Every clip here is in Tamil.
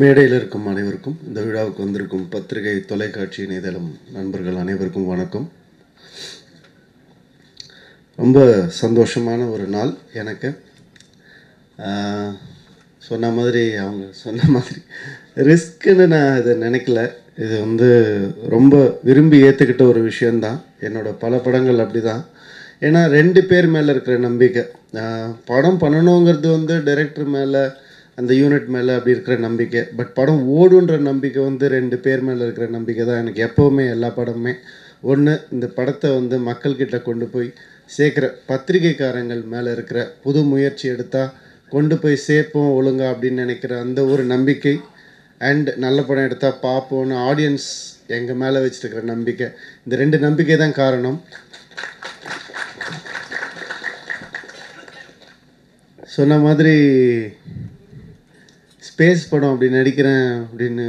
மேடையில் இருக்கும் அனைவருக்கும் இந்த விழாவுக்கு வந்திருக்கும் பத்திரிகை தொலைக்காட்சி இணையதளம் நண்பர்கள் அனைவருக்கும் வணக்கம். ரொம்ப சந்தோஷமான ஒரு நாள் எனக்கு. சொன்ன மாதிரி அவங்க சொன்ன மாதிரி ரிஸ்க்குன்னு நான் இதை நினைக்கல. இது வந்து ரொம்ப விரும்பி ஏற்றுக்கிட்ட ஒரு விஷயந்தான் என்னோட பல படங்கள் அப்படி தான் ஏன்னா ரெண்டு பேர் மேலே இருக்கிற நம்பிக்கை. படம் பண்ணணுங்கிறது வந்து டைரக்டர் மேலே அந்த யூனிட் மேலே அப்படி இருக்கிற நம்பிக்கை. பட் படம் ஓடுன்ற நம்பிக்கை வந்து ரெண்டு பேர் மேலே இருக்கிற நம்பிக்கை தான். எனக்கு எப்போவுமே எல்லா படமுமே ஒன்று இந்த படத்தை வந்து மக்கள்கிட்ட கொண்டு போய் சேர்க்குற பத்திரிகைக்காரங்கள் மேலே இருக்கிற புது முயற்சி எடுத்தால் கொண்டு போய் சேர்ப்போம் ஒழுங்கா அப்படின்னு நினைக்கிற அந்த ஒரு நம்பிக்கை. அண்ட் நல்ல படம் எடுத்தால் பார்ப்போம்னு ஆடியன்ஸ் எங்கள் மேலே வச்சுருக்கிற நம்பிக்கை. இந்த ரெண்டு நம்பிக்கை தான் காரணம். சொன்ன மாதிரி ஸ்பேஸ் படம் அப்படி நடிக்கிறேன் அப்படின்னு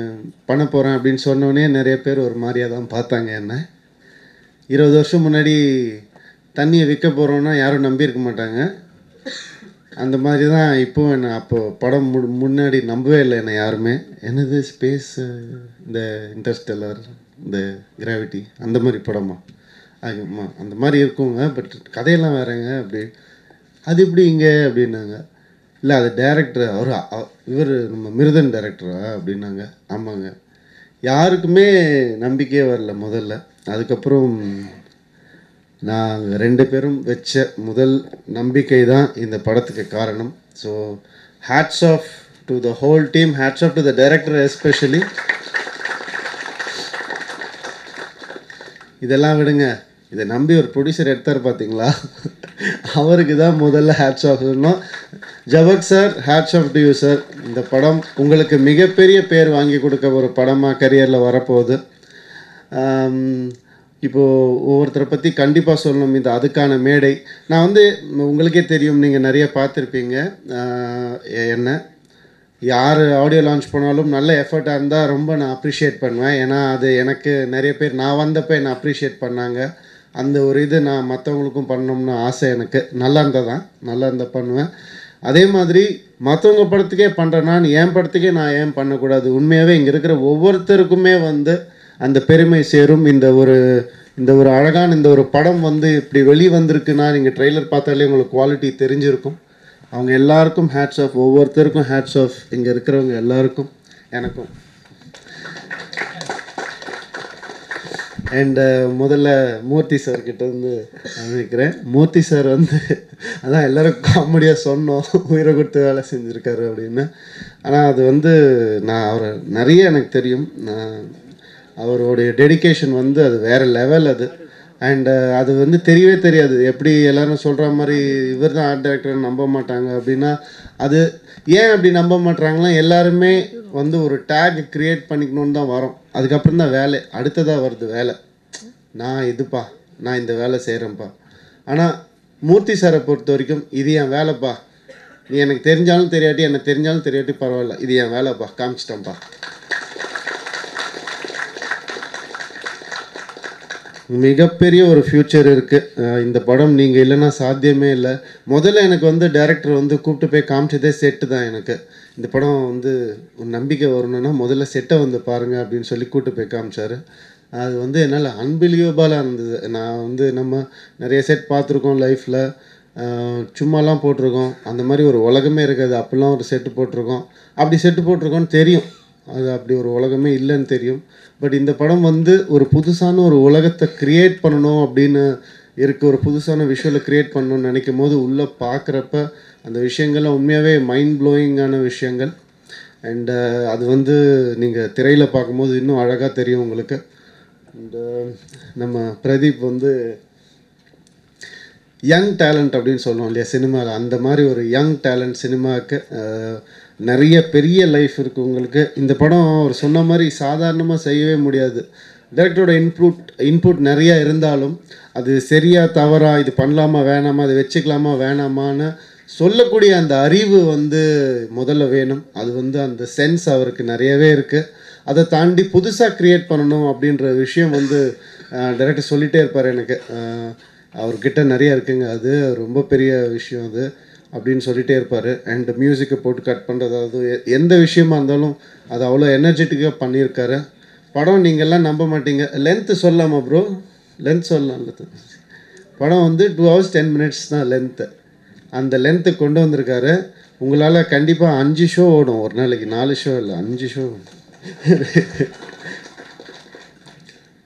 பண்ண போகிறேன் அப்படின்னு சொன்னோடனே நிறைய பேர் ஒரு மாதிரியாக தான் பார்த்தாங்க என்ன. இருபது வருஷம் முன்னாடி தண்ணியை விற்க போகிறோன்னா யாரும் நம்பியிருக்க மாட்டாங்க. அந்த மாதிரி தான் இப்போவும் என்ன அப்போது படம் மு முன்னாடி நம்பவே இல்லை என்னை யாருமே. என்னது ஸ்பேஸ் இந்த இன்டர்ஸ்டெல்லர் இந்த கிராவிட்டி அந்த மாதிரி படமா? ஆமா அந்த மாதிரி இருக்குங்க பட் கதையெல்லாம் வேறங்க அப்படி. அது இப்படி இங்கே அப்படின்னாங்க. இல்லை அது டேரக்டர் அவர் இவர் நம்ம மிருதன் டேரக்டரா அப்படின்னாங்க. ஆமாங்க. யாருக்குமே நம்பிக்கையே வரல முதல்ல. அதுக்கப்புறம் நாங்கள் ரெண்டு பேரும் வச்ச முதல் நம்பிக்கை தான் இந்த படத்துக்கு காரணம். So hats off to the whole team hats off to the director especially இதெல்லாம் விடுங்க. இதை நம்பி ஒரு ப்ரொடியூசர் எடுத்தார் பார்த்தீங்களா அவருக்கு தான் முதல்ல ஹேட்ஸ் ஆஃப் சொல்லணும் Jabak sir hats off to you sir இந்த படம் உங்களுக்கு மிகப்பெரிய பேர் வாங்கி கொடுக்க ஒரு படமாக கரியரில் வரப்போகுது. இப்போது ஒவ்வொருத்தரை பற்றி கண்டிப்பாக சொல்லணும். இது அதுக்கான மேடை. நான் வந்து உங்களுக்கே தெரியும் நீங்கள் நிறைய பார்த்துருப்பீங்க. என்ன? யார் ஆடியோ லான்ச் பண்ணாலும் நல்ல எஃபர்ட்டாக இருந்தால் ரொம்ப நான் அப்ரிஷியேட் பண்ணுவேன். ஏன்னா அது எனக்கு நிறைய பேர் நான் வந்தப்போ என்னை அப்ரிஷியேட் பண்ணாங்க. அந்த ஒரு இது நான் மற்றவங்களுக்கும் பண்ணணும்னு ஆசை எனக்கு. நல்லா இருந்தால் தான் நல்லா இருந்தால் பண்ணுவேன். அதே மாதிரி மற்றவங்க படத்துக்கே பண்ணுறேன்னா என் படத்துக்கே நான் ஏன் பண்ணக்கூடாது? உண்மையாகவே இங்கே இருக்கிற ஒவ்வொருத்தருக்குமே வந்து அந்த பெருமை சேரும். இந்த ஒரு இந்த ஒரு அழகான இந்த ஒரு படம் வந்து இப்படி வெளி வந்திருக்குன்னா நீங்கள் ட்ரெய்லர் பார்த்தாலே உங்களுக்கு குவாலிட்டி தெரிஞ்சிருக்கும். அவங்க எல்லாருக்கும் ஹேட்ஸ் ஆஃப் ஒவ்வொருத்தருக்கும் ஹேட்ஸ் ஆஃப் இங்கே இருக்கிறவங்க எல்லாருக்கும் எனக்கும். அண்ட் uh, முதல்ல மூர்த்தி சார் கிட்ட இருந்து நினைக்கிறேன் மூர்த்தி சார் வந்து அதான் எல்லாரும் காமெடியாக சொன்னோம். உயிரை கொடுத்து வேலை செஞ்சுருக்காரு அப்படின்னு. ஆனால் அது வந்து நான் அவரை நிறைய எனக்கு தெரியும். நான் அவருடைய டெடிகேஷன் வந்து அது வேறு லெவல் அது. அண்டு uh, அது வந்து தெரியவே தெரியாது. எப்படி எல்லாரும் சொல்கிற மாதிரி இவர் தான் ஆர்ட் டைரக்டர் நம்ப மாட்டாங்க அப்படின்னா அது ஏன் அப்படி நம்ப மாட்டாங்கன்னா எல்லாருமே வந்து ஒரு டேக் கிரியேட் பண்ணிக்கணும்னு தான் வரோம். அதுக்கப்புறம் தான் வேலை. அடுத்ததாக வருது வேலை. நான் இதுப்பா நான் இந்த வேலை செய்கிறேன்ப்பா ஆனால் மூர்த்தி சாரை பொறுத்த வரைக்கும் இது என் வேலைப்பா. நீ எனக்கு தெரிஞ்சாலும் தெரியாட்டி எனக்கு தெரிஞ்சாலும் தெரியாட்டி பரவாயில்ல. இது என் வேலைப்பா. காமிச்சிட்டேன்ப்பா. மிகப்பெரிய ஒரு ஃப்யூச்சர் இருக்குது இந்த படம் நீங்கள் இல்லைன்னா சாத்தியமே இல்லை. முதல்ல எனக்கு வந்து டேரக்டர் வந்து கூப்பிட்டு போய் காமிச்சதே செட்டு தான் எனக்கு. இந்த படம் வந்து ஒரு நம்பிக்கை வரணும்னா முதல்ல செட்டை வந்து பாருங்கள் அப்படின்னு சொல்லி கூட்டு போய் காமிச்சார். அது வந்து என்னால் அன்பிலியபிளாக இருந்தது. நான் வந்து நம்ம நிறைய செட் பார்த்துருக்கோம் லைஃப்பில் சும்மாலாம் போட்டிருக்கோம். அந்த மாதிரி ஒரு உலகமே இருக்காது. அப்போல்லாம் ஒரு செட்டு போட்டிருக்கோம். அப்படி செட்டு போட்டிருக்கோன்னு தெரியும். அது அப்படி ஒரு உலகமே இல்லைன்னு தெரியும். பட் இந்த படம் வந்து ஒரு புதுசான ஒரு உலகத்தை க்ரியேட் பண்ணணும் அப்படின்னு இருக்க. ஒரு புதுசான விஷுவலை க்ரியேட் பண்ணணும்னு நினைக்கும் போது உள்ளே பார்க்குறப்ப அந்த விஷயங்கள்லாம் உண்மையாகவே மைண்ட் ப்ளோயிங்கான விஷயங்கள். அண்டு uh, அது வந்து நீங்கள் திரையில் பார்க்கும்போது இன்னும் அழகாக தெரியும் உங்களுக்கு. அண்டு uh, நம்ம பிரதீப் வந்து யங் டேலண்ட் அப்படின்னு சொல்லுவோம் இல்லையா சினிமாவில் அந்த மாதிரி ஒரு யங் டேலண்ட் சினிமாவுக்கு uh, நிறைய பெரிய லைஃப் இருக்குது உங்களுக்கு. இந்த படம் அவர் சொன்ன மாதிரி சாதாரணமாக செய்யவே முடியாது. டேரக்டரோட இன்புட் இன்புட் நிறையா இருந்தாலும் அது சரியா தவறாக இது பண்ணலாமா வேணாமா அதை வச்சுக்கலாமா வேணாமான்னு சொல்லக்கூடிய அந்த அறிவு வந்து முதல்ல வேணும். அது வந்து அந்த சென்ஸ் அவருக்கு நிறையவே இருக்குது அதை தாண்டி புதுசாக க்ரியேட் பண்ணணும் அப்படின்ற விஷயம் வந்து டைரக்டர் சொல்லிகிட்டே இருப்பார் எனக்கு. அவர்கிட்ட நிறைய இருக்குங்க. அது ரொம்ப பெரிய விஷயம் அது அப்படின்னு சொல்லிகிட்டே இருப்பார். அண்ட் மியூசிக்கை போட்டு கட் பண்ணுறதாவது எந்த விஷயமா இருந்தாலும் அது அவ்வளோ எனர்ஜெட்டிக்காக பண்ணியிருக்காரு. படம் நீங்கள்லாம் நம்ப மாட்டீங்க. லென்த்து சொல்லலாமா ப்ரோ லென்த் சொல்லலாம் படம் வந்து டூ ஹவர்ஸ் டென் மினிட்ஸ் தான் லென்த்து அந்த லென்த்து கொண்டு வந்திருக்காரு. உங்களால் கண்டிப்பாக அஞ்சு ஷோ ஓடும். ஒரு நாளைக்கு நாலு ஷோ இல்லை அஞ்சு ஷோ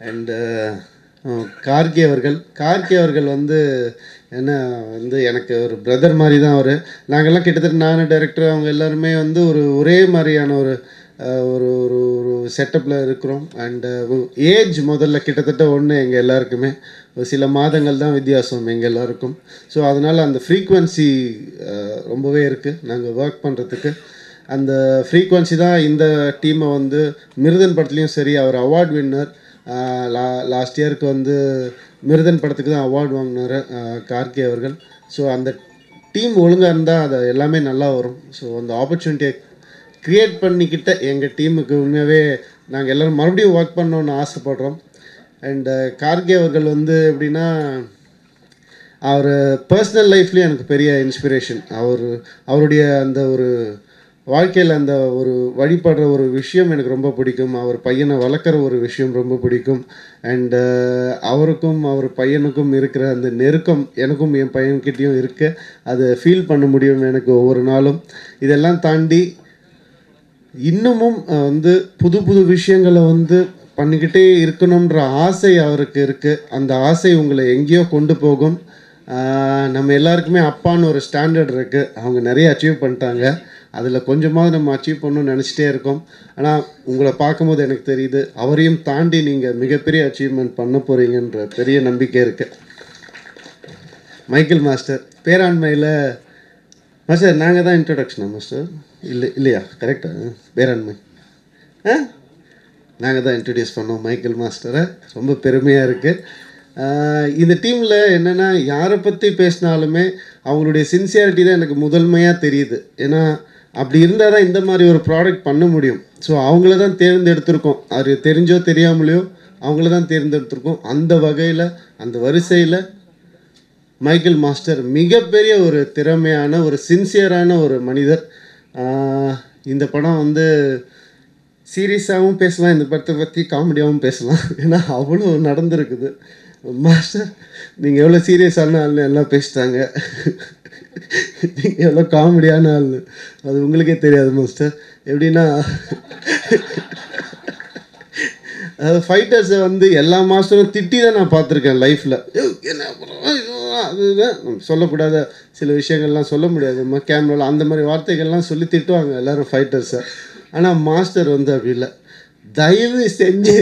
அண்டு கார்கி அவர்கள். கார்கி அவர்கள் வந்து என்ன வந்து எனக்கு ஒரு பிரதர் மாதிரி தான் அவர். நாங்கள்லாம் கிட்டத்தட்ட நான் டைரக்டர் அவங்க எல்லாருமே வந்து ஒரு ஒரே மாதிரியான ஒரு ஒரு ஒரு ஒரு செட்டப்பில் இருக்கிறோம். அண்டு ஏஜ் முதல்ல கிட்டத்தட்ட ஒன்று எங்கள் எல்லாருக்குமே. சில மாதங்கள் தான் வித்தியாசம் எங்கள் எல்லாருக்கும். ஸோ அதனால் அந்த ஃப்ரீக்குவென்சி ரொம்பவே இருக்குது நாங்கள் ஒர்க் பண்ணுறதுக்கு அந்த ஃப்ரீக்குவன்சி தான் இந்த டீமை வந்து மிருதன் படத்துலையும் சரி அவர் அவார்ட் வின்னர் லா லாஸ்ட் இயருக்கு வந்து மிருதன் படத்துக்கு தான் அவார்டு வாங்கினார் கார்கே அவர்கள். ஸோ அந்த டீம் ஒழுங்காக இருந்தால் அது எல்லாமே நல்லா வரும். ஸோ அந்த ஆப்பர்ச்சுனிட்டியை க்ரியேட் பண்ணிக்கிட்ட எங்கள் டீமுக்கு உண்மையாகவே நாங்கள் எல்லோரும் மறுபடியும் ஒர்க் பண்ணோன்னு ஆசைப்படுறோம். அண்டு கார்கே uh, அவர்கள் வந்து எப்படின்னா அவர் பர்சனல் லைஃப்லேயும் எனக்கு பெரிய இன்ஸ்பிரேஷன் அவர் அவருடைய அந்த ஒரு வாழ்க்கையில் அந்த ஒரு வழிபடுற ஒரு விஷயம் எனக்கு ரொம்ப பிடிக்கும். அவர் பையனை வளர்க்குற ஒரு விஷயம் ரொம்ப பிடிக்கும். அண்டு uh, அவருக்கும் அவர் பையனுக்கும் இருக்கிற அந்த நெருக்கம் எனக்கும் என் பையன்கிட்டையும் இருக்குது அதை ஃபீல் பண்ண முடியும் எனக்கு ஒவ்வொரு நாளும். இதெல்லாம் தாண்டி இன்னமும் வந்து புது புது விஷயங்களை வந்து பண்ணிக்கிட்டே இருக்கணுன்ற ஆசை அவருக்கு இருக்குது அந்த ஆசை உங்களை எங்கேயோ கொண்டு போகும். நம்ம எல்லாருக்குமே அப்பான்னு ஒரு ஸ்டாண்டர்ட் இருக்குது அவங்க நிறைய அச்சீவ் பண்ணிட்டாங்க. அதில் கொஞ்சமாவது நம்ம அச்சீவ் பண்ணணும்னு நினச்சிட்டே இருக்கோம். ஆனால் உங்களை பார்க்கும்போது எனக்கு தெரியுது அவரையும் தாண்டி நீங்கள் மிகப்பெரிய அச்சீவ்மெண்ட் பண்ண போகிறீங்கன்ற பெரிய நம்பிக்கை இருக்குது மைக்கேல் மாஸ்டர் பேராண்மையில் மாஸ்டர் நாங்கள் தான் இன்ட்ரடக்ஷனா மாஸ்டர்? இல்லை இல்லையா? கரெக்டாக பேராண்மை. ஆ? நாங்கள் தான் இன்ட்ரடியூஸ் பண்ணோம் மைக்கேல் மாஸ்டரை ரொம்ப பெருமையாக இருக்குது இந்த டீமில் என்னென்னா யாரை பற்றி பேசினாலுமே அவங்களுடைய சின்சியாரிட்டி தான் எனக்கு முதன்மையாக தெரியுது. ஏன்னா அப்படி இருந்தால் தான் இந்த மாதிரி ஒரு ப்ராடக்ட் பண்ண முடியும். ஸோ அவங்கள தான் தேர்ந்தெடுத்திருக்கோம். அது தெரிஞ்சோ தெரியாமலையோ அவங்கள தான் தேர்ந்தெடுத்திருக்கோம். அந்த வகையில் அந்த வரிசையில் மைக்கேல் மாஸ்டர் மிகப்பெரிய ஒரு திறமையான ஒரு சின்சியரான ஒரு மனிதர். இந்த படம் வந்து சீரியஸாகவும் பேசலாம் இந்த படத்தை பற்றி காமெடியாகவும் பேசலாம். ஏன்னா அவ்வளோ நடந்திருக்குது. மாஸ்டர் நீங்கள் எவ்வளோ சீரியஸான ஆள்னு எல்லாம் பேசிட்டாங்க. நீங்கள் எவ்வளோ காமெடியான ஆள் அது உங்களுக்கே தெரியாது மாஸ்டர் எப்படின்னா அதாவது ஃபைட்டர்ஸை வந்து எல்லா மாஸ்டரும் திட்டி தான் நான் பார்த்துருக்கேன் லைஃப்பில் என்ன அதுதான் சொல்லக்கூடாத சில விஷயங்கள்லாம் சொல்ல முடியாதும்மா. கேமராவில் அந்த மாதிரி வார்த்தைகள்லாம் சொல்லி திட்டுவாங்க எல்லாரும் ஃபைட்டர்ஸை ஆனால் மாஸ்டர் வந்து அப்படி இல்லை. தயவு செஞ்சு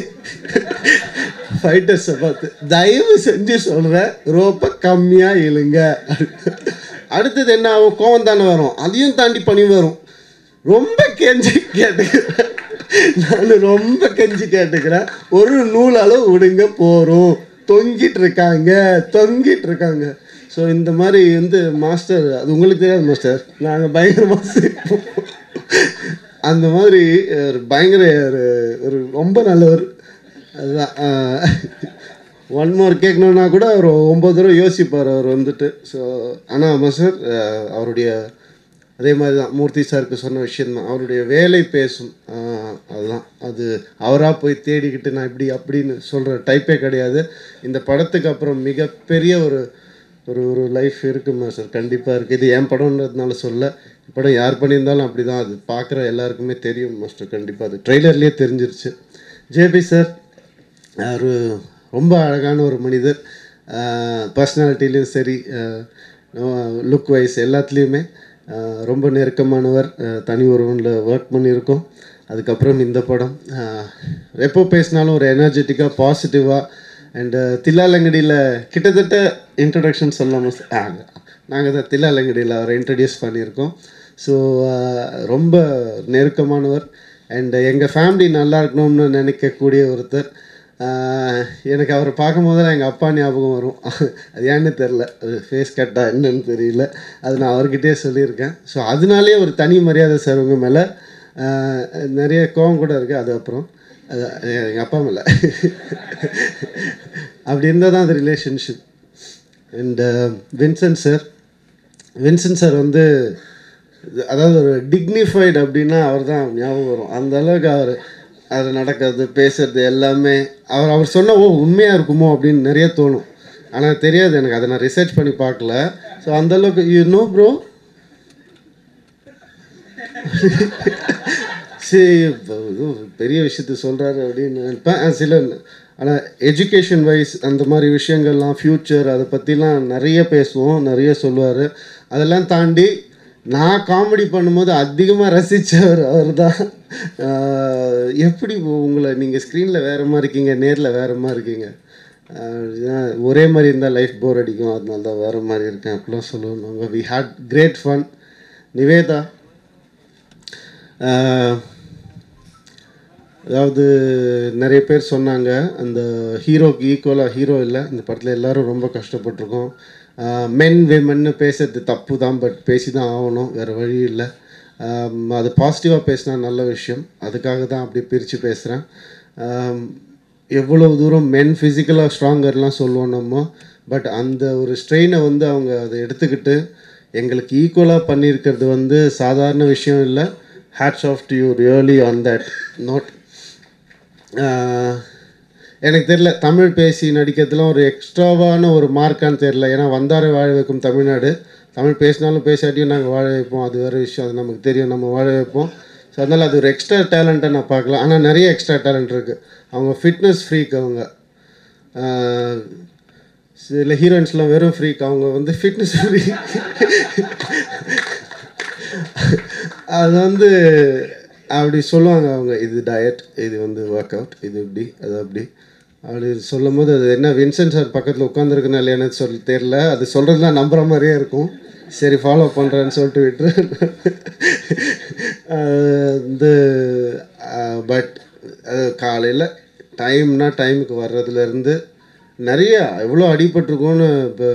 ஃபைட்டர்ஸை பார்த்து தயவு செஞ்சு சொல்கிறேன் ரோப்பை கம்மியாக இழுங்க. அடுத்தது என்ன ஆகும்? கோவம் தானே வரும். அதையும் தாண்டி பணி வரும். ரொம்ப கெஞ்சி கேட்டுக்கிறேன். நான் ரொம்ப கெஞ்சி கேட்டுக்கிறேன். ஒரு நூல் அளவு விடுங்க போகிறோம் தொங்கிட்டு இருக்காங்க தொங்கிட்டு இருக்காங்க. ஸோ இந்த மாதிரி வந்து மாஸ்டர் அது உங்களுக்கு தெரியாது மாஸ்டர் நாங்கள் பயங்கரமாக சிரிப்போம். அந்த மாதிரி ஒரு பயங்கர ஒரு ஒரு ரொம்ப நல்லவர். அதுதான். ஒன் மோர் கேட்கணுன்னா கூட அவர் ஒம்பது தடவை யோசிப்பார் அவர் வந்துட்டு. ஸோ ஆனால் ஆமாம் சார் அவருடைய அதே மாதிரி தான் மூர்த்தி சாருக்கு சொன்ன விஷயந்தான் அவருடைய வேலை பேசும். அதுதான். அது அவராக போய் தேடிக்கிட்டு நான் இப்படி அப்படின்னு சொல்கிற டைப்பே கிடையாது. இந்த படத்துக்கு அப்புறம் மிகப்பெரிய ஒரு ஒரு ஒரு லைஃப் இருக்குமா சார் கண்டிப்பாக இருக்குது இது என் படம்ன்றதுனால சொல்ல. படம் யார் பண்ணியிருந்தாலும் அப்படி தான் அது பார்க்குற எல்லாருக்குமே தெரியும் மாஸ்டர் கண்டிப்பாக அது ட்ரெய்லர்லேயே தெரிஞ்சிருச்சு. ஜேபி சார் ஒரு ரொம்ப அழகான ஒரு மனிதர். பர்சனாலிட்டிலையும் சரி லுக் வைஸ் எல்லாத்துலேயுமே ரொம்ப நெருக்கமானவர். தனி ஒருவனில் ஒர்க் பண்ணியிருக்கோம். அதுக்கப்புறம் இந்த படம். எப்போ பேசினாலும் ஒரு எனர்ஜெட்டிக்காக பாசிட்டிவாக அண்டு தில்லாலங்கடியில் கிட்டத்தட்ட இன்ட்ரடக்ஷன் சொல்லாமல் நாங்கள் தான் தில்லாலங்கடியில் அவரை இன்ட்ரடியூஸ் பண்ணியிருக்கோம். ஸோ ரொம்ப நெருக்கமானவர். அண்டு எங்கள் ஃபேமிலி நல்லா இருக்கணும்னு நினைக்கக்கூடிய ஒருத்தர். எனக்கு அவரை பார்க்கும் போதெல்லாம் எங்கள் அப்பா ஞாபகம் வரும். அது ஏன்னு தெரில அது ஃபேஸ் கட்டா என்னன்னு தெரியல. அது நான் அவர்கிட்டே சொல்லியிருக்கேன். ஸோ அதனாலே ஒரு தனி மரியாதை சார் உங்கள் மேலே. நிறைய கோவம் கூட இருக்குது அது அப்புறம் அது எங்கள் அப்பா மேலே. அப்படி இருந்தால் தான் அது relationship and Vincent sir Vincent sir வந்து அதாவது ஒரு டிக்னிஃபைடு அப்படின்னா அவர் தான் ஞாபகம் வரும். அந்த அளவுக்கு அவர் அது நடக்கிறது பேசுறது எல்லாமே அவர் அவர் சொன்ன ஓ உண்மையாக இருக்குமோ? அப்படின்னு நிறைய தோணும். ஆனால் தெரியாது எனக்கு. அதை நான் ரிசர்ச் பண்ணி பார்க்கல. ஸோ அந்தளவுக்கு யூ நோ ப்ரோ சரி இப்போ பெரிய விஷயத்த சொல்கிறாரு அப்படின்னு நினைப்பேன். ஆ, சில ஆனால் எஜுகேஷன் வைஸ் அந்த மாதிரி விஷயங்கள்லாம் ஃப்யூச்சர் அதை பற்றிலாம் நிறைய பேசுவோம் நிறைய சொல்லுவார். அதெல்லாம் தாண்டி நான் காமெடி பண்ணும்போது அதிகமாக ரசித்தவர் அவர் தான் எப்படி உங்களை நீங்கள் ஸ்க்ரீனில் வேறு மாதிரி இருக்கீங்க நேரில் வேறு மாதிரி இருக்கீங்க? ஒரே மாதிரி இருந்தால் லைஃப் போர் அடிக்கும். அதனால தான் வேறு மாதிரி இருக்கேன். அப்படிலாம் சொல்லுவாங்க. We had great fun Nivetha அதாவது நிறைய பேர் சொன்னாங்க அந்த ஹீரோக்கு ஈக்குவலாக ஹீரோ இல்லை. இந்த படத்தில் எல்லோரும் ரொம்ப கஷ்டப்பட்டிருக்கோம். மென் விமன்னு பேசுறது தப்பு தான் பட் பேசி தான் ஆகணும் வேறு வழி இல்லை. அது பாசிட்டிவாக பேசினா நல்ல விஷயம். அதுக்காக தான் அப்படி பிரித்து பேசுகிறேன் எவ்வளோ தூரம் மென் ஃபிசிக்கலாக ஸ்ட்ராங்கர்லாம் சொல்லுவோம் நம்ம பட் அந்த ஒரு ஸ்ட்ரெயினை வந்து அவங்க அதை எடுத்துக்கிட்டு எங்களுக்கு ஈக்குவலாக பண்ணியிருக்கிறது வந்து சாதாரண விஷயம் இல்லை. Hats off to you really on that note எனக்கு தெரியல தமிழ் பேசி நடிக்கிறதுலாம் ஒரு எக்ஸ்ட்ராவான ஒரு மார்க்கான்னு தெரில ஏன்னா வந்தாரை வாழ வைக்கும் தமிழ்நாடு. தமிழ் பேசினாலும் பேசாட்டியும் நாங்கள் வாழ வைப்போம். அது வேறு விஷயம். அது நமக்கு தெரியும். நம்ம வாழ வைப்போம். ஸோ அதனால் அது ஒரு எக்ஸ்ட்ரா டேலண்ட்டை நான் பார்க்கலாம். ஆனால் நிறைய எக்ஸ்ட்ரா டேலண்ட் இருக்குது அவங்க ஃபிட்னஸ் ஃப்ரீக் அவங்க. சில ஹீரோயின்ஸ்லாம் வெறும் ஃப்ரீக் அவங்க வந்து ஃபிட்னஸ் ஃப்ரீ அது வந்து அப்படி சொல்லுவாங்க அவங்க. இது டயட் இது வந்து ஒர்க் அவுட் இது இப்படி அது அப்படி. அப்படி சொல்லும் போது அது என்ன வின்சென்ட் சார் பக்கத்தில் உட்காந்துருக்குன்னு இல்லையானு சொல்லி தெரில அது சொல்கிறதுலாம் நம்புகிற மாதிரியே இருக்கும். சரி ஃபாலோ பண்ணுறேன்னு சொல்லிட்டு விட்டு வந்து பட் அது காலையில் டைம்னா டைமுக்கு வர்றதுலேருந்து நிறைய எவ்வளோ அடிபட்டிருக்கோன்னு இப்போ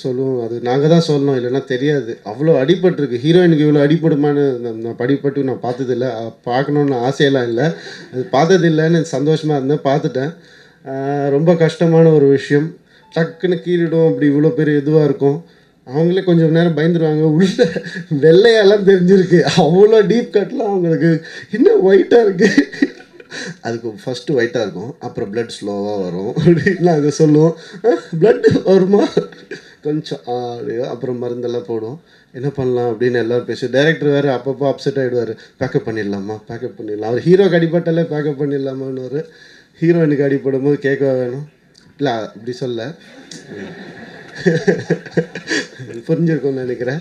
சொல்லுவோம். அது நாங்கள் தான் சொல்லணும் இல்லைன்னா தெரியாது. அவ்வளோ அடிபட்டிருக்கு. ஹீரோயினுக்கு இவ்வளோ அடிபடுமான்னு நான் படிப்பட்டு நான் பார்த்ததில்ல. பார்க்கணுன்னு ஆசையெல்லாம் இல்லை. அது பார்த்ததில்லைன்னு சந்தோஷமாக இருந்தேன். பார்த்துட்டேன். ரொம்ப கஷ்டமான ஒரு விஷயம். டக்குன்னு கீறிடும். அப்படி இவ்வளோ பெரிய இதுவாக இருக்கும்? அவங்களே கொஞ்சம் நேரம் பயந்துருவாங்க. உள்ள வெள்ளையெல்லாம் தெரிஞ்சிருக்கு. அவ்வளோ டீப் கட்லாம் அவங்களுக்கு இன்னும் ஒயிட்டாக இருக்குது அதுக்கு ஃபஸ்ட்டு ஒயிட்டாக இருக்கும். அப்புறம் ப்ளட் ஸ்லோவாக வரும். அப்படின்னு நாங்கள் சொல்லுவோம். ப்ளட் வருமா? கொஞ்சம் ஆ, அப்புறம் மருந்தெல்லாம் போடுவோம் என்ன பண்ணலாம் அப்படின்னு எல்லாரும் பேசி டேரக்டர் வேறு அப்பப்போ அப்செட் ஆகிடுவார் பேக்கப் பண்ணிடலாமா? பேக்கப் பண்ணிடலாம். அவர் ஹீரோக்கு அடிபட்டாலே பேக்கப் பண்ணிடலாமான்னு ஹீரோயினுக்கு அடிப்படும் போது கேட்கவா வேணும்? இல்லை அப்படி சொல்ல. புரிஞ்சிருக்கும்னு நினைக்கிறேன்.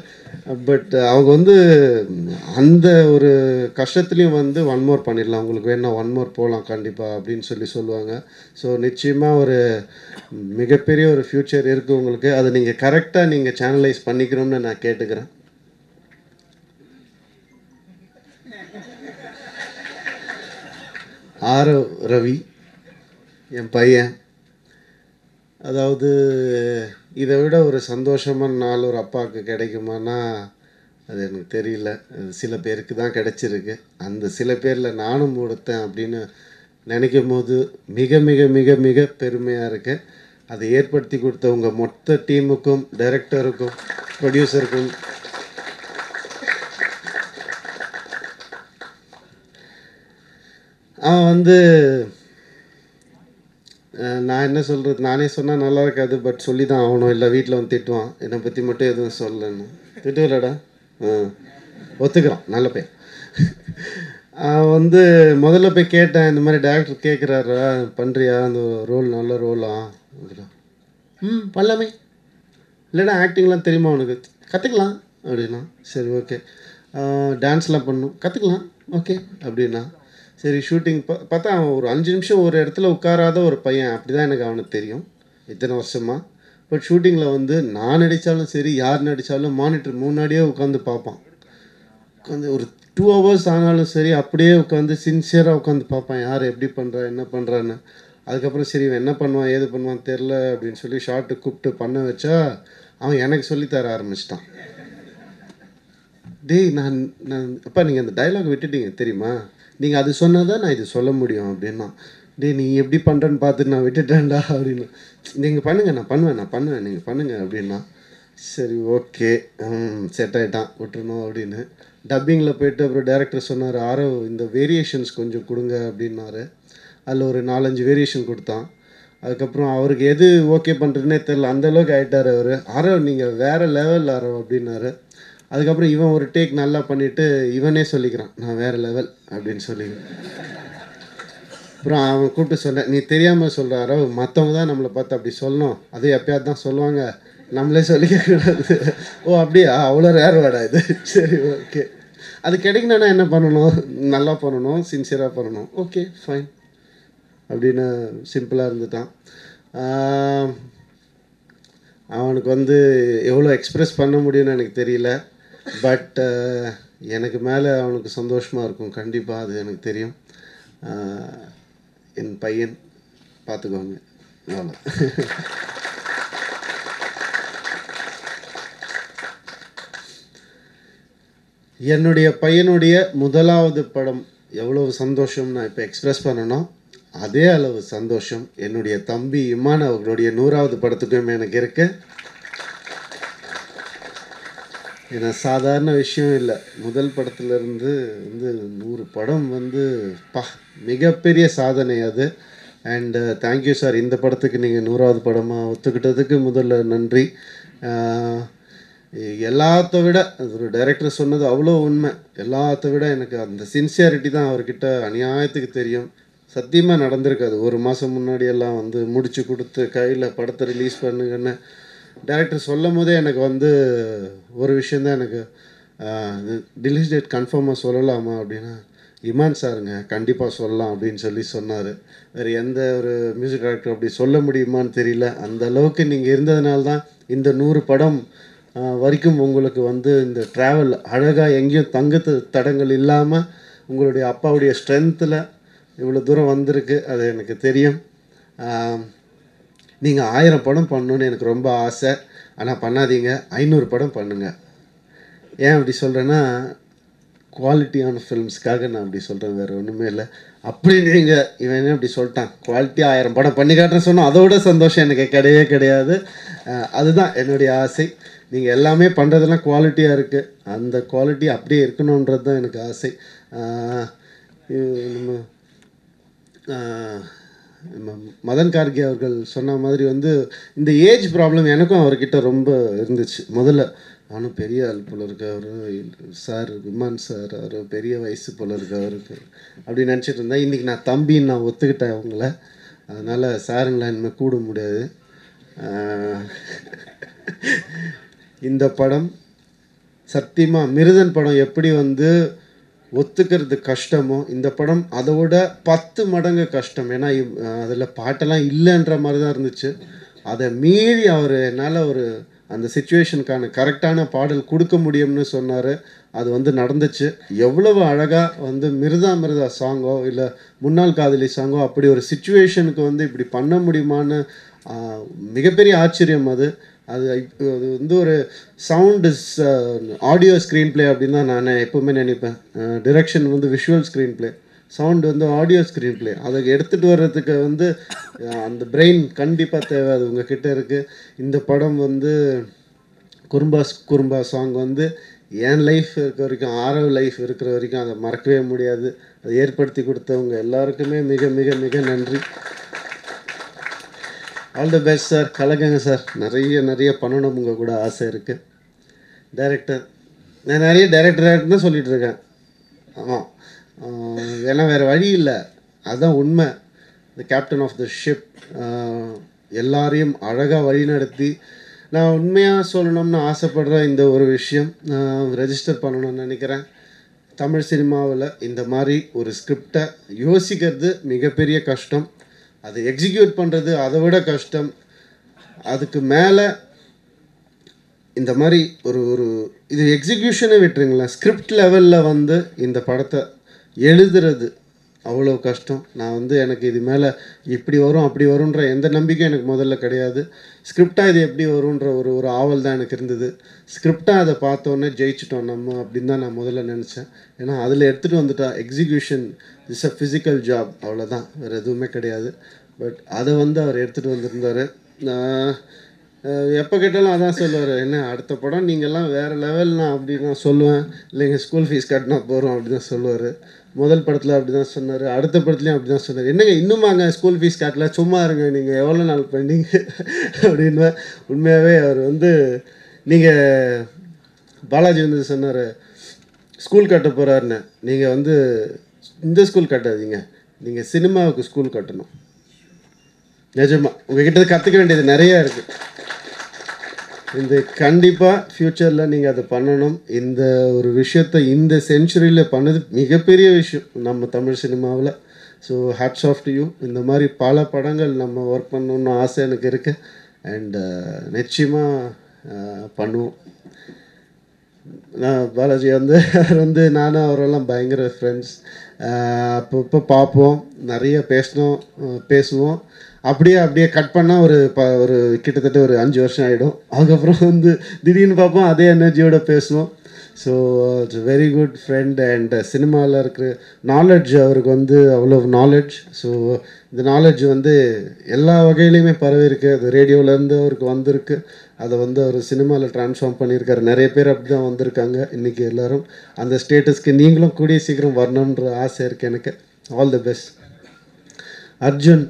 பட் அவங்க வந்து அந்த ஒரு கஷ்டத்துலேயும் வந்து ஒன் மோர் பண்ணிடலாம். உங்களுக்கு வேணா ஒன் மோர் போகலாம் கண்டிப்பாக அப்படின்னு சொல்லி சொல்லுவாங்க. ஸோ நிச்சயமாக ஒரு மிகப்பெரிய ஒரு ஃப்யூச்சர் இருக்குது உங்களுக்கு. அதை நீங்கள் கரெக்டாக நீங்கள் சேனலைஸ் பண்ணிக்கணும்னு நான் கேட்டுக்கிறேன். ஆரவ் ரவி. என் பையன். அதாவது இதை விட ஒரு சந்தோஷமான நாள் ஒரு அப்பாவுக்கு கிடைக்குமானா அது எனக்கு தெரியல. சில பேருக்கு தான் கிடச்சிருக்கு. அந்த சில பேரில் நானும் கொடுத்தேன் அப்படின்னு நினைக்கும் போது மிக மிக மிக மிக பெருமையாக இருக்கேன் அதை ஏற்படுத்தி கொடுத்த உங்கள் மொத்த டீமுக்கும் டைரக்டருக்கும் ப்ரொடியூசருக்கும். அவன் வந்து நான் என்ன சொல்கிறது நானே சொன்னால் நல்லா இருக்காது பட் சொல்லி தான் ஆகணும். இல்லை வீட்டில் வந்து திட்டுவான். என்னை பற்றி மட்டும் எதுவும் சொல்லலைன்னு. திட்டுவில்லடா ஆ ஒத்துக்கிறான். நல்ல பையன். வந்து முதல்ல போய் கேட்டேன் இந்த மாதிரி டேரக்டர் கேட்குறாரா பண்ணுறியா அந்த ரோல் நல்ல ரோலா அப்படின்னா ம் பண்ணலாமே. இல்லைடா ஆக்டிங்லாம் தெரியுமா உனக்கு? கற்றுக்கலாம் அப்படின்னா சரி ஓகே டான்ஸ்லாம் பண்ணும். கற்றுக்கலாம் ஓகே அப்படின்னா சரி ஷூட்டிங் பார்த்தா அவன் ஒரு அஞ்சு நிமிஷம் ஒரு இடத்துல உட்காராத ஒரு பையன். அப்படி தான் எனக்கு அவனுக்கு தெரியும். இத்தனை வருஷமாக பட் ஷூட்டிங்கில் வந்து நான் நடித்தாலும் சரி யார் நடித்தாலும் மானிட்டர் முன்னாடியே உட்காந்து பார்ப்பான். உட்காந்து ஒரு டூ ஹவர்ஸ் ஆனாலும் சரி அப்படியே உட்காந்து சின்சியராக உட்காந்து பார்ப்பான். யார் எப்படி பண்ணுறா என்ன பண்ணுறான்னு அதுக்கப்புறம் சரி இவன் என்ன பண்ணுவான் ஏது பண்ணுவான் தெரில அப்படின்னு சொல்லி ஷார்ட்டு கூப்பிட்டு பண்ண வச்சா அவன் எனக்கு சொல்லித் தர ஆரம்பிச்சிட்டான். டேய் நான் நான் அப்பா நீங்கள் அந்த டைலாக் விட்டுட்டீங்க தெரியுமா? நீங்கள் அது சொன்னால் தான் நான் இது சொல்ல முடியும் அப்படின்னா டேய் நீ எப்படி பண்ணுறேன்னு பார்த்துட்டு நான் விட்டுட்டேன்டா அப்படின்னு. நீங்கள் பண்ணுங்கள் நான் பண்ணுவேன் நான் பண்ணுவேன் நீங்கள் பண்ணுங்கள் அப்படின்னா சரி ஓகே செட் ஆகிட்டான் விட்டுருணும் அப்படின்னு. டப்பிங்கில் போயிட்டு அப்புறம் டேரக்டர் சொன்னார் ஆரோ இந்த வேரியேஷன்ஸ் கொஞ்சம் கொடுங்க அப்படின்னாரு. அதில் ஒரு நாலஞ்சு வேரியேஷன் கொடுத்தான். அதுக்கப்புறம் அவருக்கு எது ஓகே பண்ணுறதுனே தெரில அந்தளவுக்கு ஆகிட்டார் அவர். ஆரோ நீங்கள் வேறு லெவல் ஆரோ அப்படின்னாரு. அதுக்கப்புறம் இவன் ஒரு டேக் நல்லா பண்ணிவிட்டு இவனே சொல்லிக்கிறான் நான் வேறு லெவல் அப்படின்னு சொல்லி. அப்புறம் அவன் கூப்பிட்டு சொன்னேன் நீ தெரியாமல் சொல்கிறாரோ மற்றவங்க தான் நம்மளை பார்த்து அப்படி சொல்லணும். அது எப்பயாவது தான் சொல்லுவாங்க. நம்மளே சொல்லிக்கூடாது ஓ அப்படியா? அவ்வளோ ரேர் வேடா இது? சரி ஓகே அது கிடைக்கணும்னா என்ன பண்ணணும்? நல்லா பண்ணணும் சின்சியராக பண்ணணும். ஓகே ஃபைன் அப்படின்னு சிம்பிளாக இருந்துட்டான். அவனுக்கு வந்து எவ்வளோ எக்ஸ்ப்ரெஸ் பண்ண முடியும்னு எனக்கு தெரியல. பட் uh, எனக்கு மேலே அவனுக்கு சந்தோஷமாக இருக்கும். கண்டிப்பாக அது எனக்கு தெரியும். என் பையன் பார்த்துக்கோங்க அவ்வளோ என்னுடைய பையனுடைய முதலாவது படம் எவ்வளவு சந்தோஷம் நான் இப்போ எக்ஸ்ப்ரெஸ் பண்ணணும் அதே அளவு சந்தோஷம் என்னுடைய தம்பி இமான் அவர்களுடைய நூறாவது படத்துக்கும் எனக்கு இருக்குது ஏன்னா சாதாரண விஷயம் இல்லை. முதல் படத்துலேருந்து வந்து நூறு படம் வந்து பா மிகப்பெரிய சாதனை அது. அண்டு தேங்க்யூ சார் இந்த படத்துக்கு நீங்கள் நூறாவது படமாக ஒத்துக்கிட்டதுக்கு முதல்ல நன்றி. Uh, எல்லாத்த விட ஒரு டைரக்டர் சொன்னது அவ்வளோ உண்மை. எல்லாத்த விட எனக்கு அந்த சின்சியாரிட்டி தான் அவர்கிட்ட அநியாயத்துக்கு தெரியும். சத்தியமாக நடந்திருக்காது. ஒரு மாதம் முன்னாடியெல்லாம் வந்து முடிச்சு கொடுத்து கையில் படத்தை ரிலீஸ் பண்ணுங்கன்னு டேரக்டர் சொல்லும் போதே எனக்கு வந்து ஒரு விஷயந்தான் எனக்கு டிலீஸ் டேட் கன்ஃபார்மாக சொல்லலாமா அப்படின்னா இமான் சாருங்க கண்டிப்பாக சொல்லலாம் அப்படின்னு சொல்லி சொன்னார். வேறு எந்த ஒரு மியூசிக் டைரக்டர் அப்படி சொல்ல முடியுமான்னு தெரியல. அந்த அளவுக்கு நீங்கள் இருந்ததுனால தான் இந்த நூறு படம் வரைக்கும் உங்களுக்கு வந்து இந்த ட்ராவல் அழகாக எங்கேயும் தங்கத்து தடங்கள் இல்லாமல் உங்களுடைய அப்பாவுடைய ஸ்ட்ரென்த்தில் இவ்வளோ தூரம் வந்திருக்கு அது எனக்கு தெரியும். நீங்கள் ஆயிரம் படம் பண்ணணுன்னு எனக்கு ரொம்ப ஆசை. ஆனால் பண்ணாதீங்க. ஐநூறு படம் பண்ணுங்கள் ஏன் அப்படி சொல்கிறேன்னா குவாலிட்டியான ஃபிலிம்ஸ்க்காக நான் அப்படி சொல்கிறேன் வேறு ஒன்றுமே இல்லை. அப்படி நீங்கள் இவன் என்ன அப்படி சொல்லிட்டான்? குவாலிட்டி ஆயிரம் படம் பண்ணி காட்டுறேன்னு சொன்னால் அதோட சந்தோஷம் எனக்கு கிடையவே கிடையாது. அதுதான் என்னுடைய ஆசை. நீங்கள் எல்லாமே பண்ணுறதெல்லாம் குவாலிட்டியாக இருக்குது அந்த குவாலிட்டி அப்படியே இருக்கணுன்றது தான் எனக்கு ஆசை. நம்ம மதன் கார்கே அவர்கள் சொன்ன மாதிரி வந்து இந்த ஏஜ் ப்ராப்ளம் எனக்கும் அவர்கிட்ட ரொம்ப இருந்துச்சு. முதல்ல நானும் பெரிய ஆள் போல இருக்கு சார் விமான் சார் அவர் பெரிய வயசு போல இருக்கு அவருக்கு அப்படி நினச்சிட்டு இருந்தேன். இன்றைக்கி நான் தம்பின்னு நான் ஒத்துக்கிட்டேன் அவங்கள. அதனால் சாருங்களா இனிமேல் கூட முடியாது. இந்த படம் சத்தியமாக மிருதன் படம் எப்படி வந்து ஒத்துக்கிறது கஷ்டமோ இந்த படம் அதை விட பத்து மடங்கு கஷ்டம். ஏன்னா அதில் பாட்டெல்லாம் இல்லைன்ற மாதிரி தான் இருந்துச்சு. அதை மீறி அவர் என்னால் ஒரு அந்த சுச்சுவேஷனுக்கான கரெக்டான பாடல் கொடுக்க முடியும்னு சொன்னார். அது வந்து நடந்துச்சு. எவ்வளவு அழகாக வந்து மிருதா மிருதா சாங்கோ இல்லை முன்னாள் காதலி சாங்கோ அப்படி ஒரு சுச்சுவேஷனுக்கு வந்து இப்படி பண்ண முடியுமான்னு மிகப்பெரிய ஆச்சரியம் அது. அது அது வந்து ஒரு sound is audio screenplay அப்படின்னு தான் நான் எப்போவுமே நினைப்பேன். Uh, டிரெக்ஷன் வந்து விஷுவல் ஸ்க்ரீன் ப்ளே சவுண்ட் வந்து ஆடியோ ஸ்க்ரீன் ப்ளே அதை எடுத்துகிட்டு வர்றதுக்கு வந்து uh, அந்த பிரெயின் கண்டிப்பாக தேவை. அது உங்ககிட்ட இருக்குது இந்த படம் வந்து குறும்பா குறும்பா சாங் வந்து என் லைஃப் இருக்க வரைக்கும் ஆரவ் லைஃப் இருக்கிற வரைக்கும் அதை மறக்கவே முடியாது. அதை ஏற்படுத்தி கொடுத்தவங்க எல்லாருக்குமே மிக மிக மிக நன்றி. ஆல் தி பெஸ்ட் சார் கலக்குங்க சார் நிறைய நிறைய பண்ணணும். உங்கள் கூட ஆசை இருக்குது டைரக்டர் நான் நிறைய டைரக்டர் டைரக்டர் தான் இருக்கேன். ஆமாம் ஏன்னா வேறு வழி இல்லை. அதுதான் உண்மை. The captain of the ship எல்லாரையும் அழகாக வழிநடத்தி நான் உண்மையாக சொல்லணும்னு ஆசைப்படுற இந்த ஒரு விஷயம் நான் ரெஜிஸ்டர் பண்ணணும்னு நினைக்கிறேன். தமிழ் சினிமாவில் இந்த மாதிரி ஒரு ஸ்கிரிப்டை யோசிக்கிறது மிகப்பெரிய கஷ்டம். அதை எக்ஸிக்யூட் பண்ணுறது அதை விட கஷ்டம். அதுக்கு மேலே இந்த மாதிரி ஒரு ஒரு இது எக்ஸிக்யூஷனே விட்டுருங்களேன். ஸ்கிரிப்ட் லெவலில் வந்து இந்த படத்தை எழுதுறது அவ்வளோ கஷ்டம். நான் வந்து எனக்கு இது மேலே இப்படி வரும் அப்படி வரும்ன்ற எந்த நம்பிக்கையும் எனக்கு முதல்ல கிடையாது. ஸ்கிரிப்டாக இது எப்படி வரும்ன்ற ஒரு ஒரு ஆவல் தான் எனக்கு இருந்தது. ஸ்கிரிப்டாக அதை பார்த்தோன்னே ஜெயிச்சிட்டோம் நம்ம அப்படின்னு தான் நான் முதல்ல நினச்சேன். ஏன்னா அதில் எடுத்துகிட்டு வந்துட்டா execution is a physical job அவ்வளோதான் வேறு எதுவுமே கிடையாது. பட் அதை வந்து அவர் எடுத்துகிட்டு வந்திருந்தார். எப்போ கேட்டாலும் அதான் சொல்லுவார். என்ன அடுத்த படம் நீங்கள்லாம் வேறு லெவல்னா அப்படின்னு நான் சொல்லுவேன். இல்லைங்க ஸ்கூல் ஃபீஸ் கட்டினா போகிறோம் அப்படின்னு தான் சொல்லுவார். முதல் படத்தில் அப்படி தான் சொன்னார் அடுத்த படத்துலையும் அப்படி தான் சொன்னார். என்னங்க இன்னுமாங்க ஸ்கூல் ஃபீஸ் கட்டல சும்மா இருங்க நீங்கள் எவ்வளோ நாள் பண்ணீங்க? அப்படின்னு உண்மையாகவே அவர் வந்து நீங்கள் பாலாஜி வந்து சொன்னார் ஸ்கூல் கட்ட போகிறாருன்னு நீங்கள் வந்து இந்த ஸ்கூல் கட்டாதீங்க. நீங்கள் சினிமாவுக்கு ஸ்கூல் கட்டணும். நிஜமா. உங்ககிட்ட கற்றுக்க வேண்டியது நிறையா இருக்குது இந்த கண்டிப்பாக ஃப்யூச்சரில் நீங்கள் அதை பண்ணணும். இந்த ஒரு விஷயத்தை இந்த செஞ்சுரியில் பண்ணது மிகப்பெரிய விஷயம் நம்ம தமிழ் சினிமாவில். So hats off to you இந்த மாதிரி பல படங்கள் நம்ம ஒர்க் பண்ணணும்னு ஆசை எனக்கு இருக்குது அண்டு uh, நிச்சயமாக uh, பண்ணுவோம். நான் பாலாஜி வந்து அவர் வந்து நானும் அவரெல்லாம் பயங்கர ஃப்ரெண்ட்ஸ் uh, அப்பப்போ பார்ப்போம். நிறைய பேசணும் பேசுவோம். அப்படியே அப்படியே கட் பண்ணால் ஒரு ப ஒரு கிட்டத்தட்ட ஒரு அஞ்சு வருஷம் ஆகிடும் அதுக்கப்புறம் வந்து திடீர்னு பார்ப்போம் அதே எனர்ஜியோட பேசுவோம். So it's very good friend and சினிமாவில் இருக்கிற நாலெட்ஜ் அவருக்கு வந்து அவ்வளோ நாலெட்ஜ் ஸோ இந்த நாலெட்ஜ் வந்து எல்லா வகையிலையுமே பரவி இருக்கு அது ரேடியோவிலேருந்து அவருக்கு வந்திருக்கு. அதை வந்து அவர் சினிமாவில் ட்ரான்ஸ்ஃபார்ம் பண்ணியிருக்காரு. நிறைய பேர் அப்படி தான் வந்திருக்காங்க இன்றைக்கி எல்லாரும். அந்த ஸ்டேட்டஸ்க்கு நீங்களும் கூடிய சீக்கிரம் வரணுன்ற ஆசை இருக்குது எனக்கு. ஆல் தி பெஸ்ட் அர்ஜுன்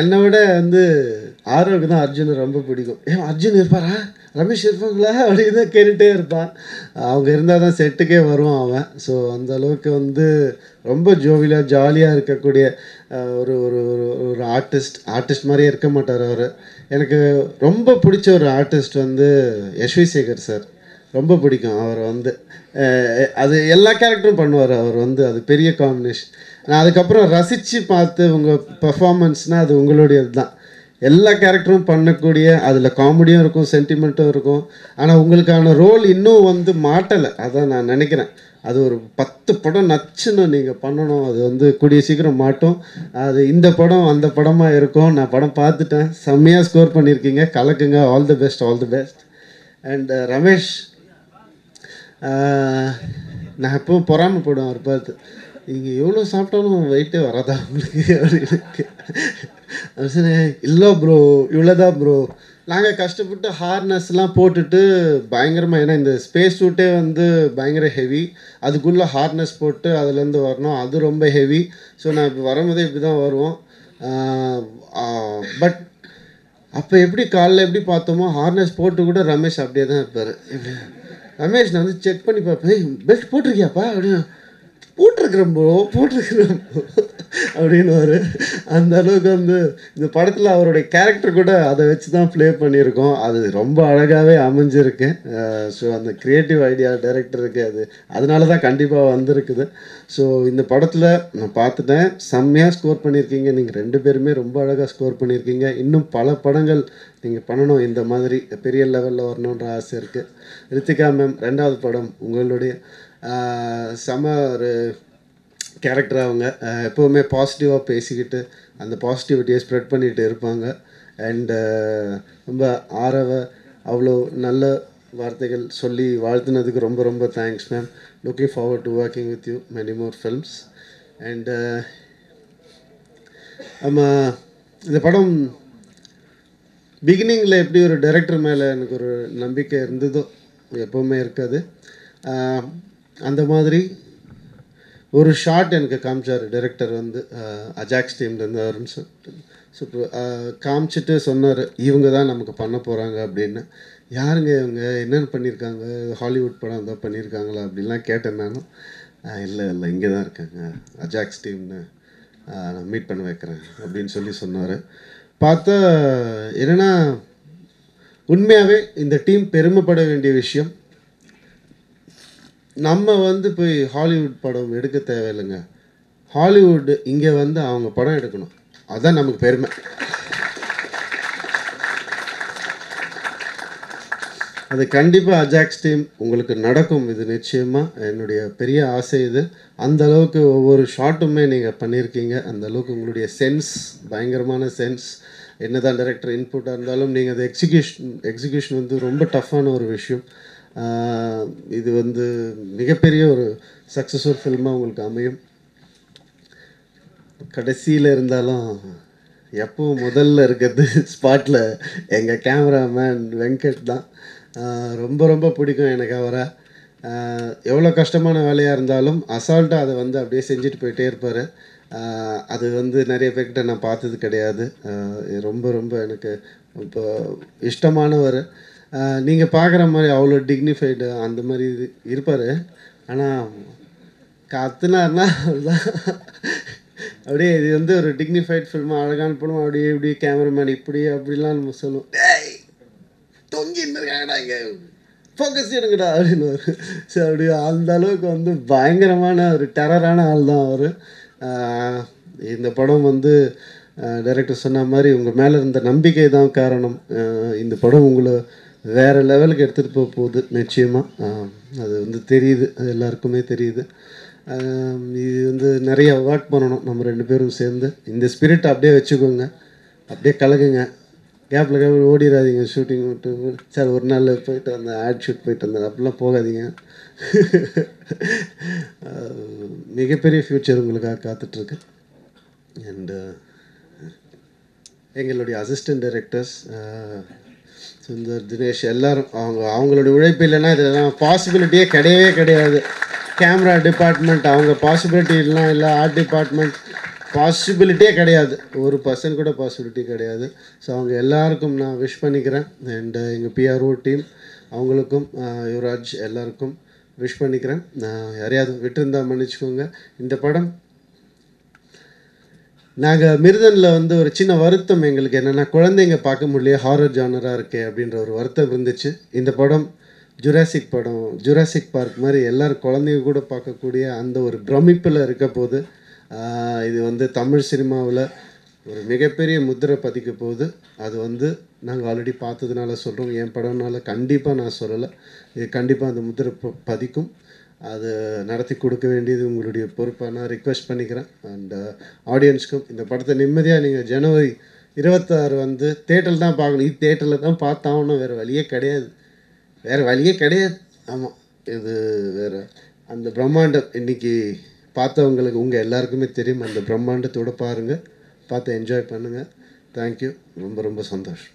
என்னை விட வந்து ஆரோக்கு தான் அர்ஜுனை ரொம்ப பிடிக்கும். ஏன் அர்ஜுன் இருப்பாரா? ரமேஷ் இருப்பாங்களா? அப்படின்னு தான் கேட்டுகிட்டே இருப்பான். அவங்க இருந்தால் தான் செட்டுக்கே வருவான் அவன். ஸோ அந்த அளவுக்கு வந்து ரொம்ப ஜோவிலாக ஜாலியாக இருக்கக்கூடிய ஒரு ஒரு ஒரு ஒரு ஆர்டிஸ்ட் ஆர்டிஸ்ட் மாதிரியே இருக்க மாட்டார் அவர். எனக்கு ரொம்ப பிடிச்ச ஒரு ஆர்டிஸ்ட் வந்து யஷ்வி சேகர் சார் ரொம்ப பிடிக்கும் அவர் வந்து. அது எல்லா கேரக்டரும் பண்ணுவார் அவர் வந்து. அது பெரிய காம்பினேஷன் நான் அதுக்கப்புறம் ரசித்து பார்த்து உங்கள் பெர்ஃபார்மன்ஸ்னால் அது உங்களுடையது தான் எல்லா கேரக்டரும் பண்ணக்கூடிய அதில் காமெடியும் இருக்கும் சென்டிமெண்ட்டும் இருக்கும். ஆனால் உங்களுக்கான ரோல் இன்னும் வந்து மாட்டலை. அதான் நான் நினைக்கிறேன். அது ஒரு பத்து படம் நச்சுன்னு நீங்கள் பண்ணணும். அது வந்து கூடிய சீக்கிரம் மாட்டும். அது இந்த படம் அந்த படமாக இருக்கும். நான் படம் பார்த்துட்டேன். செம்மையாக ஸ்கோர் பண்ணியிருக்கீங்க. கலக்குங்க. All the best all the best and Ramesh uh, நான் எப்பவும் பொறாமைப்படுவேன் அவர் பார்த்து நீங்கள் எவ்வளோ சாப்பிட்டாலும் வெயிட்டே வராதா உங்களுக்கு? அப்படின்னு அவர் இல்லை ப்ரோ இவ்வளோதான் ப்ரோ நாங்கள் கஷ்டப்பட்டு ஹார்னஸ்லாம் போட்டுட்டு பயங்கரமாக ஏன்னா இந்த ஸ்பேஸ் சூட்டே வந்து பயங்கர ஹெவி அதுக்குள்ளே ஹார்னஸ் போட்டு அதுலேருந்து வரணும். அது ரொம்ப ஹெவி ஸோ நான் இப்போ வரும்போதே இப்படி தான் வருவோம் பட் அப்போ எப்படி காலைல எப்படி பார்த்தோமோ ஹார்னஸ் போட்டு கூட ரமேஷ் அப்படியே தான் இருப்பார். ரமேஷ் நான் வந்து செக் பண்ணி பார்ப்பேன். பெல்ட் போட்டிருக்கியாப்பா? அப்படின்னு போட்டிருக்கிறோம் ப்ரோ போட்டிருக்கிறோம் அப்படின்னுவார். அப்படின்னு அந்த அளவுக்கு வந்து இந்த படத்தில் அவருடைய கேரக்டர் கூட அதை வச்சு தான் ப்ளே பண்ணியிருக்கோம். அது ரொம்ப அழகாகவே அமைஞ்சிருக்கு. ஸோ அந்த க்ரியேட்டிவ் ஐடியா டைரக்டருக்கு அது அதனால தான் கண்டிப்பாக வந்திருக்குது. ஸோ இந்த படத்தில் நான் பார்த்துட்டேன். செம்மையாக ஸ்கோர் பண்ணியிருக்கீங்க. நீங்கள் ரெண்டு பேருமே ரொம்ப அழகாக ஸ்கோர் பண்ணியிருக்கீங்க. இன்னும் பல படங்கள் நீங்கள் பண்ணணும். இந்த மாதிரி பெரிய லெவலில் வரணுன்ற ஆசை இருக்குது ரித்திகா மேம் ரெண்டாவது படம் உங்களுடைய. செம ஒரு கேரக்டர் அவங்க. எப்போவுமே பாசிட்டிவாக பேசிக்கிட்டு அந்த பாசிட்டிவிட்டியை ஸ்ப்ரெட் பண்ணிகிட்டு இருப்பாங்க. அண்டு ரொம்ப ஆரவ அவ்வளோ நல்ல வார்த்தைகள் சொல்லி வாழ்த்துனதுக்கு ரொம்ப ரொம்ப thanks ma'am looking forward to working with you many more films and நம்ம இந்த படம் பிகினிங்கில் எப்படி ஒரு டைரக்டர் மேலே எனக்கு ஒரு நம்பிக்கை இருந்ததோ எப்போவுமே இருக்காது. அந்த மாதிரி ஒரு ஷார்ட் எனக்கு காமிச்சார். டைரக்டர் வந்து அஜாக்ஸ் டீம்லேருந்து வரும்னு சொல்லிட்டு. ஸோ காமிச்சிட்டு சொன்னார் இவங்க தான் நமக்கு பண்ண போகிறாங்க அப்படின்னு. யாருங்க இவங்க? என்னென்னு பண்ணியிருக்காங்க ஹாலிவுட் படம் தான் பண்ணியிருக்காங்களா அப்படின்லாம் கேட்டேன் நானும் இல்லை இல்லை இங்கே தான் இருக்காங்க. அஜாக்ஸ் டீம்னு நான் மீட் பண்ண வைக்கிறேன் அப்படின்னு சொல்லி சொன்னார். பார்த்தா என்னென்னா உண்மையாகவே இந்த டீம் பெருமைப்பட வேண்டிய விஷயம் நம்ம வந்து போய் ஹாலிவுட் படம் எடுக்க தேவையில்லைங்க. ஹாலிவுட் இங்கே வந்து அவங்க படம் எடுக்கணும். அதுதான் நமக்கு பெருமை. அது கண்டிப்பாக அஜாக்ஸ் டீம் உங்களுக்கு நடக்கும். இது நிச்சயமாக என்னுடைய பெரிய ஆசை இது. அந்த அளவுக்கு ஒவ்வொரு ஷாட்டுமே நீங்கள் பண்ணியிருக்கீங்க அந்த அளவுக்கு உங்களுடைய சென்ஸ் பயங்கரமான சென்ஸ் என்னதான் டைரக்டர் இன்புட்டாக இருந்தாலும் நீங்கள் அது எக்ஸிக்யூஷன் எக்ஸிக்யூஷன் வந்து ரொம்ப டஃப்பான ஒரு விஷயம். இது வந்து மிகப்பெரிய ஒரு சக்ஸஸ்ஃபுல் ஃபில்மாக உங்களுக்கு அமையும். கடைசியில் இருந்தாலும் எப்பவும் முதல்ல இருக்கிறது ஸ்பாட்டில் எங்கள் கேமராமேன் வெங்கட் தான். ரொம்ப ரொம்ப பிடிக்கும் எனக்கு அவரை. எவ்வளோ கஷ்டமான வேலையாக இருந்தாலும் அசால்ட்டாக அதை வந்து அப்படியே செஞ்சுட்டு போயிட்டே இருப்பார். அது வந்து நிறைய பேர்கிட்ட நான் பார்த்தது கிடையாது. ரொம்ப ரொம்ப எனக்கு இப்போ இஷ்டமானவர். நீங்கள் பார்க்குற மாதிரி அவ்வளோ டிக்னிஃபைடு அந்த மாதிரி இது இருப்பார். ஆனால் கத்துனார்னா அதுதான் அப்படியே இது வந்து ஒரு டிக்னிஃபைட் ஃபில்மாக அழகான படம் அப்படியே இப்படி கேமராமேன் இப்படி அப்படிலாம் நம்ம சொல்லுவோம். தொங்கி இருக்காங்கடா இங்கே. ஃபோக்கஸ் எடுங்கடா அப்படின்னு ஸோ அப்படி அந்த அளவுக்கு வந்து பயங்கரமான ஒரு டெரரான ஆள் தான் அவர். இந்த படம் வந்து டைரக்டர் சொன்ன மாதிரி உங்கள் மேலே இருந்த நம்பிக்கை தான் காரணம். இந்த படம் உங்களை வேறு லெவலுக்கு எடுத்துகிட்டு போக போகுது நிச்சயமாக அது வந்து தெரியுது அது எல்லாருக்குமே தெரியுது. இது வந்து நிறைய ஒர்க் பண்ணணும் நம்ம ரெண்டு பேரும் சேர்ந்து. இந்த ஸ்பிரிட் அப்படியே வச்சுக்கோங்க அப்படியே கலகுங்க. கேப்பில் கேப்பில் ஓடிடாதீங்க ஷூட்டிங் விட்டு சார் ஒரு நாள் போயிட்டு வந்தேன் ஆட் ஷூட் போயிட்டு வந்தேன் அப்படிலாம் போகாதீங்க. மிகப்பெரிய ஃப்யூச்சர் உங்களுக்காக காத்துட்ருக்கு. அண்டு எங்களுடைய அசிஸ்டன்ட் டைரக்டர்ஸ் சுந்தர் தினேஷ் எல்லாரும் அவங்க அவங்களோட உழைப்பு இல்லைன்னா இதெல்லாம் பாசிபிலிட்டியே கிடையவே கிடையாது. கேமரா டிபார்ட்மெண்ட் அவங்க பாசிபிலிட்டிலாம் இல்லை ஆர்ட் டிபார்ட்மெண்ட் பாசிபிலிட்டியே கிடையாது. ஒரு பர்சன்ட் கூட பாசிபிலிட்டி கிடையாது. ஸோ அவங்க எல்லாருக்கும் நான் விஷ் பண்ணிக்கிறேன். அண்டு எங்கள் பிஆர்ஓ டீம் அவங்களுக்கும் uh, யுவராஜ் எல்லாருக்கும் விஷ் பண்ணிக்கிறேன். நான் யாரையாவது விட்டுருந்தா மன்னிச்சுக்கோங்க. இந்த படம் நாங்கள் மிருதனில் வந்து ஒரு சின்ன வருத்தம் எங்களுக்கு என்னென்னா குழந்தைங்க பார்க்க முடியல ஹாரர் ஜானராக இருக்கே அப்படின்ற ஒரு வருத்தம் இருந்துச்சு. இந்த படம் ஜுராசிக் படம் ஜுராசிக் பார்க் மாதிரி எல்லோரும் குழந்தைங்க கூட பார்க்கக்கூடிய அந்த ஒரு பிரமிப்பில் இருக்க போது இது வந்து தமிழ் சினிமாவில் ஒரு மிகப்பெரிய முத்திரை பதிக்க போகுது. அது வந்து நாங்கள் ஆல்ரெடி பார்த்ததுனால சொல்கிறோம் என் படம்னால கண்டிப்பாக நான் சொல்லலை. இது கண்டிப்பாக அந்த முத்திரை ப- பதிக்கும். அது நடத்தி கொடுக்க வேண்டியது உங்களுடைய பொறுப்பாக நான் ரிக்வெஸ்ட் பண்ணிக்கிறேன். அண்ட் ஆடியன்ஸ்க்கும் uh, இந்த படத்தை நிம்மதியாக நீங்கள் ஜனவரி இருபத்தாறு வந்து தேட்டரில் தான் பார்க்கணும். இது தேட்டரில் தான் பார்த்தாகணும் வேறு வழியே கிடையாது. வேறு வழியே கிடையாது. ஆமாம் இது வேறு அந்த பிரம்மாண்டம் இன்னைக்கு பார்த்தவங்களுக்கு உங்கள் எல்லாருக்குமே தெரியும். அந்த பிரம்மாண்டத்தோடு பாருங்கள் பார்த்து என்ஜாய் பண்ணுங்கள் தேங்க்யூ ரொம்ப ரொம்ப சந்தோஷம்.